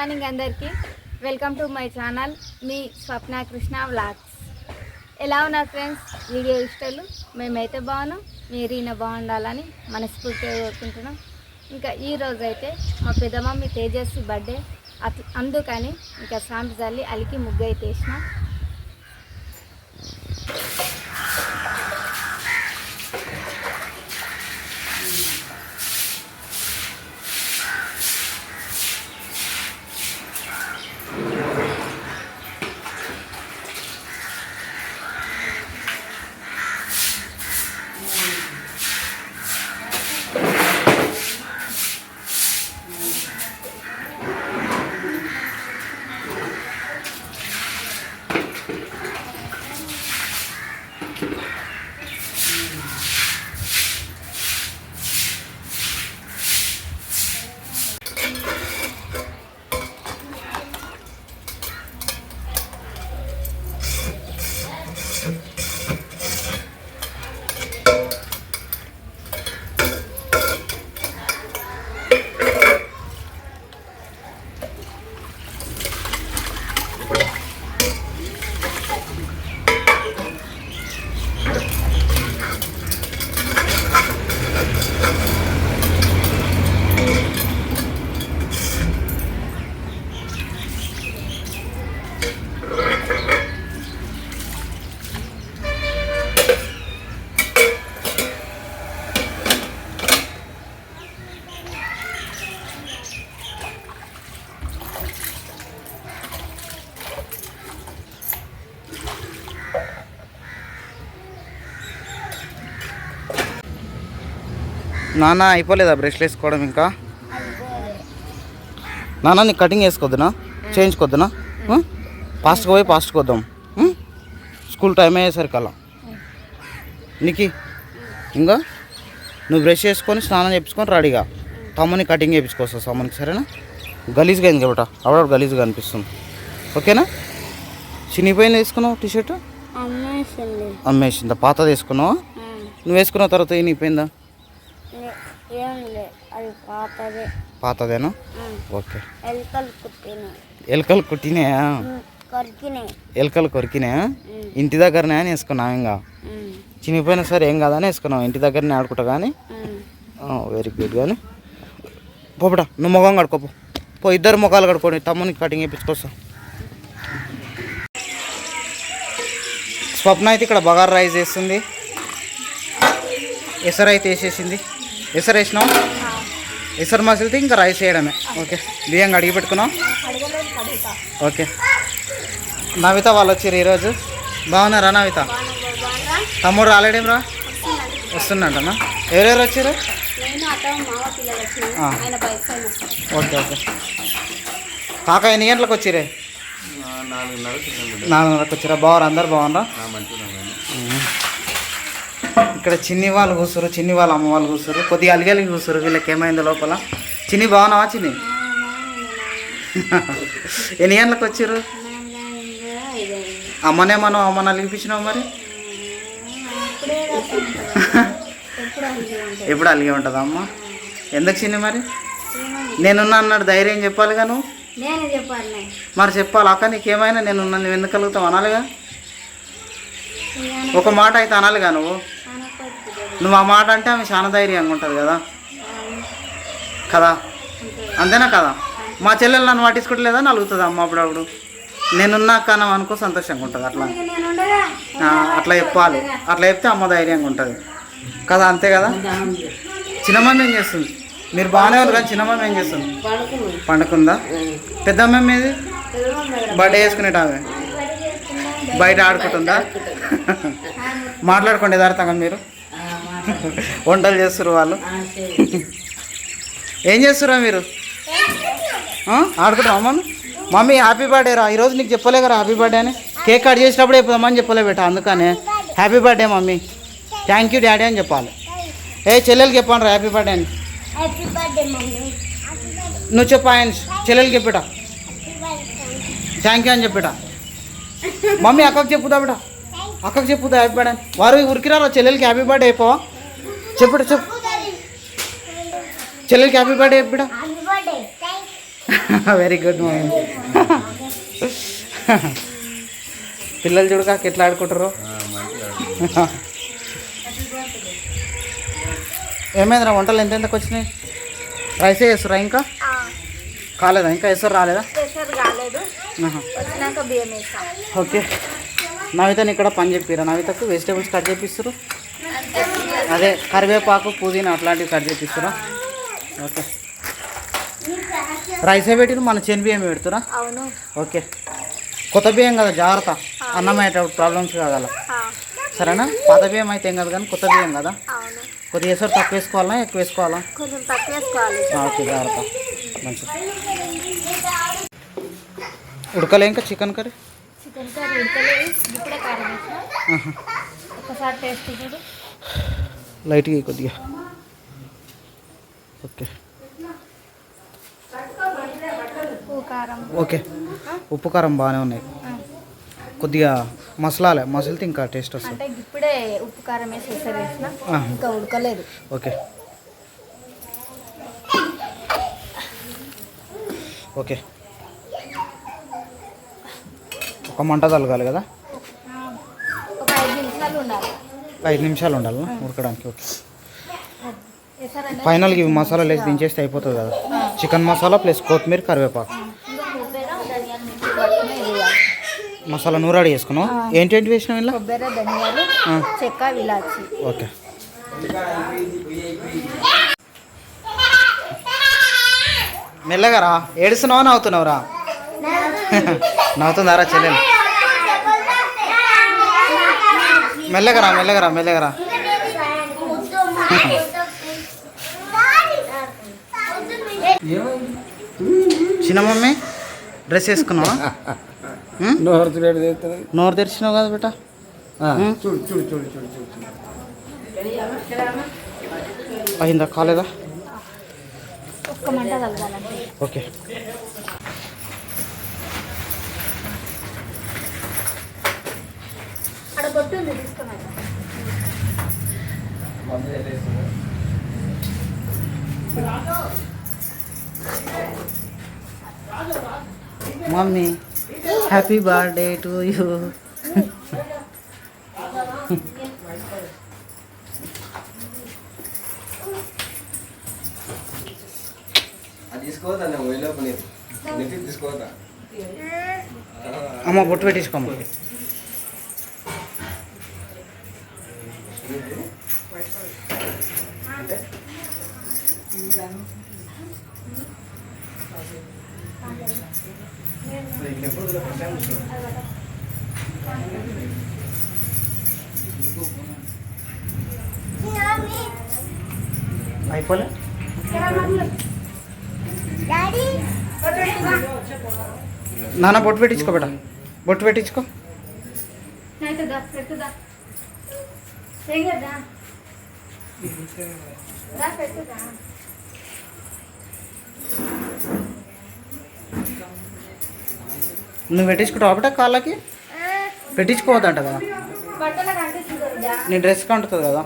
Morning అందరికీ. Welcome to my channel మీ Swapna Krishna vlogs. ఎలా ఉన్నారు ఫ్రెండ్స్? వీడియో ఇష్టాలు? మేమైతే బాగున్నాం మీరు ఈయన బాగుండాలని మనస్ఫూర్తిగా కోరుకుంటున్నాం. ఇంకా ఈ రోజైతే అయితే మా పెద్దమమ్మీ తేజస్వి బర్త్డే అందుకని ఇంకా సాంపు జల్లి అలికి ముగ్గు అయితే వేసినాం. నాన్న అయిపోలేదా బ్రష్లు వేసుకోవడం ఇంకా? నాన్న నీకు కటింగ్ వేసుకోవద్దునా? చేయించుకోవద్దునా ఉం? ఫాస్ట్గా పోయి ఫాస్ట్గా వద్దాం? స్కూల్ టైం అయ్యేసరికి అలా. నీకు? ఇంకా? నువ్వు బ్రష్ చేసుకొని స్నానం చేయించుకొని రెడీగా. తమ్ముని కటింగ్ చేయించుకోవస్తావు తమ్మునికి సరేనా? గలీజ్గా అయింది కాబట్టి అప్పుడు గలీజ్గా అనిపిస్తుంది. ఓకేనా? చినిపోయింది వేసుకున్నావు టీ షర్ట్ అమ్మేసింది? పాతది వేసుకున్నావా? నువ్వు వేసుకున్న తర్వాత ఏం అయిపోయిందా ఏం లేదు అది పాతదే. పాతదేనా? ఓకే. ఎలుకలు కుట్టినాయి ఎలుకలు కుట్టినాయా కొరికినాయి ఎలుకలు కొరికినాయా ఇంటి దగ్గరనే అని వేసుకున్నావు ఇంకా? చినిగిపోయినా సరే ఏం కాదని వేసుకున్నావు? ఇంటి దగ్గరనే ఆడుకుంటా కానీ? వెరీ గుడ్ కానీ? పోపడా నువ్వు ముఖం కడుకోపో. పో ఇద్దరు ముఖాలు కడుకోండి తమ్మునికి కటింగ్ వేయించుకోస్తా స్వప్న అయితే ఇక్కడ బగారు రైస్ వేస్తుంది ఎసరు అయితే వేసేసింది. ఎసరు వేసినావు? ఎసరు మసిలితే ఇంకా రైస్ వేయడమే. ఓకే. బియ్యం కడిగి పెట్టుకున్నావు? ఓకే. నవిత వాళ్ళు వచ్చారు ఈరోజు. బాగున్నారా నవిత? తమ్ముడు రాలేడేం రా? వస్తున్నట్టనా ఎవరెవరు వచ్చారు? Okay okay. కాక ఎన్ని గంటలకు వచ్చిరే? నాలుగున్నరకు వచ్చిరా? బాగున్నారు? అందరు బాగున్నారా. ఇక్కడ చిన్ని వాళ్ళు కూర్చురు చిన్ని వాళ్ళ అమ్మ వాళ్ళు కూర్చురు కొద్దిగా అలిగలిగి కూర్చురు వీళ్ళకి ఏమైంది లోపల? చిన్ని బాగున్నావా చిన్ని? ఎన్ని గంటలకు వచ్చిర్రు అమ్మనే మనం అమ్మని అలిగిపించినావు మరి? ఎప్పుడు అలిగి ఉంటుందా అమ్మ? ఎందుకు చిన్ని మరి? నేనున్నా అన్నాడు ధైర్యం చెప్పాలిగా నువ్వు? మరి చెప్పాలి అక్క నీకేమైనా నేను ఉన్నాను నువ్వు ఎందుకు కలుగుతావు అనాలిగా? ఒక మాట అయితే అనాలిగా నువ్వు? నువ్వు ఆ మాట అంటే ఆమె చాలా ధైర్యంగా ఉంటుంది కదా? కదా? అంతేనా కదా? మా చెల్లెలు నన్ను పట్టించుకోవట్లేదా? నలుగుతుంది అమ్మ అప్పుడప్పుడు? నేనున్నా కానీ అనుకో సంతోషంగా ఉంటుంది అట్లా. అట్లా చెప్పాలి. అట్లా చెప్తే అమ్మ ధైర్యంగా ఉంటుంది. కదా అంతే కదా? చిన్నమ్మ ఏం చేస్తుంది? మీరు బాగానే ఉన్నారు కానీ చిన్నమ్మ ఏం చేస్తుంది? పండుకుందా? పెద్దమ్మ ఏది? బర్త్డే చేసుకునేట ఆమె బయట ఆడుకుంటుందా. మాట్లాడుకోండి యథార్థంగా మీరు. వంటలు చేస్తారు వాళ్ళు. ఏం చేస్తురా మీరు? ఆడుకుంటాం మమ్మీ? మమ్మీ హ్యాపీ బర్త్డే రా. ఈరోజు నీకు చెప్పలే కదా హ్యాపీ బర్త్డే అని. కేక్ కట్ చేసినప్పుడు చెప్దామని చెప్పలే బేట అందుకనే. Happy birthday mummy. Thank you daddy అని చెప్పాలి. ఏ చెల్లెలకి చెప్పండి రా హ్యాపీ బర్త్డే అని. నువ్వు చెప్పు ఆయన చెల్లెలకి చెప్పిట థ్యాంక్ యూ అని చెప్పిట మమ్మీ అక్కకి చెప్పుదా బిట. అక్కకి చెప్పుదా హ్యాపీ బర్త్డే అని వారు ఉరికిరారా చెల్లెలకి హ్యాపీ బర్త్డే అయిపోవా చెప్పుట చెప్పు. చెల్లెలకి happy birthday birthday very good mummy పిల్లలు చూడక ఎట్లా ఆడుకుంటారు? ఏమైందిరా వంటలు ఎంత ఎంతకు వచ్చినాయి? రైసే వేస్తురా ఇంకా? కాలేదా? ఇంకా వేస్తారు రాలేదా? ఓకే. నవితని ఇక్కడ పని చెప్పిరా నవితకు వెజిటేబుల్స్ కట్ చేపిస్తారు అదే కరివేపాకు పుదీనా అట్లాంటివి కట్ చేపిస్తారా ఓకే. రైసే పెట్టిరు మన చెన్ బియ్యం పెడుతురా ఓకే. కొత్త బియ్యం కదా జాగ్రత్త. అన్నం అయ్యేటప్పుడు ప్రాబ్లమ్స్ కాగల సరేనా? పాత బియ్యం అయితే ఏం కాదు కానీ కొత్త బియ్యం కదా. కొద్దిగా ఎసరు తక్కువ వేసుకోవాలా ఎక్కువ వేసుకోవాలా? ఓకే జాగ్రత్త. మంచిది. ఉడకలే ఇంకా చికెన్ కర్రీ? చికెన్ కర్రీ ఉడకలేదు ఇప్పుడే కారం వేసిన. ఒకసారి టేస్ట్ చూడు. లైట్గా కొద్దిగా. ఓకే. ఓకే. ఉప్పు కారం బాగానే ఉన్నాయి. కొద్దిగా మసలాలే మసలితే ఇంకా టేస్ట్ వస్తుంది. అంటే ఇప్పుడే ఉప్పు కారం వేసి ఇంకా ఉడకలేదు. ఓకే. ఓకే. ఒక మంట తలగాలి కదా? ఐదు నిమిషాలు ఉండాలి. ఉడకడానికి ఓకే. ఇవి మసాలాలు వేసి దించేస్తే అయిపోతుంది కదా? చికెన్ మసాలా ప్లస్ కొత్తిమీర కరివేపాకు. మసాలా నూరాడి వేసుకున్నావు ఏంటేంటి ఇలా. చెక్క విలాచి. ఓకే. మెల్లగా రా. ఏడుస్తున్నావా నవ్వుతున్నావురా? నవ్వుతుందారా చెల్లెలు. మెల్లగా రా మెల్లగా రా మెల్లగా రా. చిన్న మమ్మీ డ్రెస్ వేసుకున్నావా? నోరు తెరిచినావు కదా బేట ఉం? చూడు చూడు చూడు చూడు చూడు. అయిందా కాలేదా? ఓకే. అక్కడ బొట్టు ఉంది తీసుకోమని mummy happy birthday to you అది తీసుకోవద్దా నేను పోయేలోపు నేను నెత్తికి తీసుకోవద్దా అమ్మ. బొట్టు పెట్టించుకోమ్మ అయిపోలే నాన్న బొట్టు పెట్టించుకో బేట. బొట్టు పెట్టించుకో. అయితే దా పెట్టుదా? నువ్వు పెట్టించుకుంటావు? బేట కాళ్ళకి? పెట్టించుకోవద్దంట కదా. నీ డ్రెస్ కంటుతుంది కదా.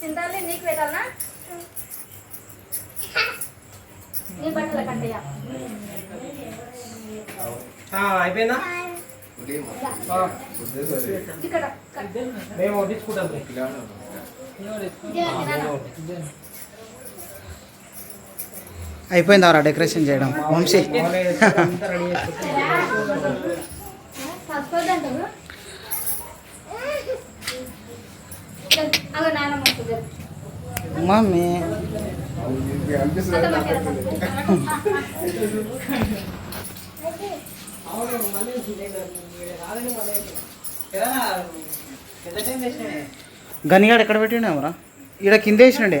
చింతాలి నీకు పెట్టాలనా? నీ బట్టల కంటయా అయిపోయిందా? మేము వడ్డించుకుంటాం అయిపోయింది అయిపోయిందా డెకరేషన్ చేయడం. వంశీ. మమ్మీ. గనిగాడు ఎక్కడ పెట్టిండే రా ఇక్కడ కింద వేసినండే.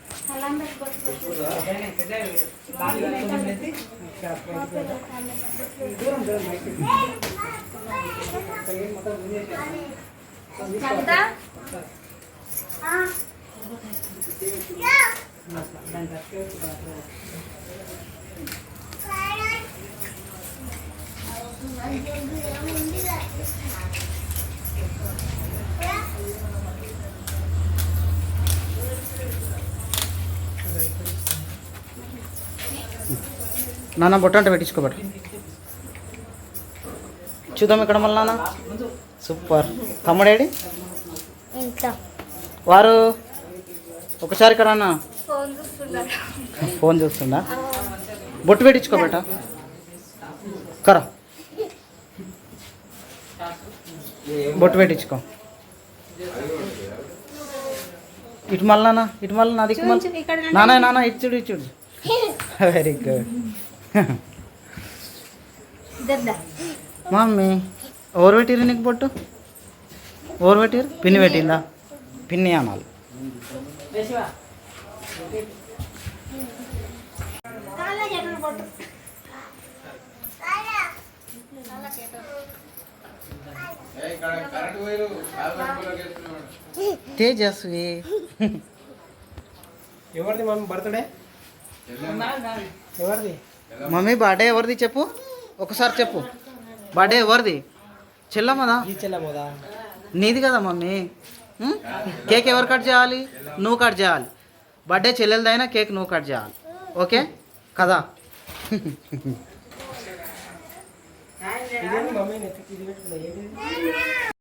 Selamat menikmati నాన్న బొట్ట అంటే పెట్టించుకోబట్టు. చూద్దాం ఇక్కడ మళ్ళీ నాన్న? సూపర్. తమ్ముడేడి? వారు? ఒకసారి ఇక్కడ అన్న ఫోన్ చూస్తుందా? బొట్టు పెట్టించుకోబెట్ట. కరా. బొట్టు పెట్టించుకో. ఇటు మళ్ళీ ఇటు మళ్ళీ నా దిక్కు మళ్ళీ. ఇక్కడ నాన్న నాన్న. ఇటు చూడు ఇటు చూడు. వెరీ గుడ్ మమ్మీ ఎవరు పెట్టిరు నీకు బొట్టు? ఎవరు పెట్టిరు పిన్ని పెట్టిందా? పిన్ని అనాలి. తేజస్వి. ఎవరిది మమ్మీ బర్త్డే? ఎవరిది? మమ్మీ బర్త్డే ఎవరిది చెప్పు? ఒకసారి చెప్పు. బర్త్డే ఎవరిది? చెల్లమ్మదా చెల్లమ్మదా? నీది కదా మమ్మీ? కేక్ ఎవరు కట్ చేయాలి? నువ్వు కట్ చేయాలి. బర్త్డే చెల్లెలదైనా కేక్ నువ్వు కట్ చేయాలి. ఓకే? కదా?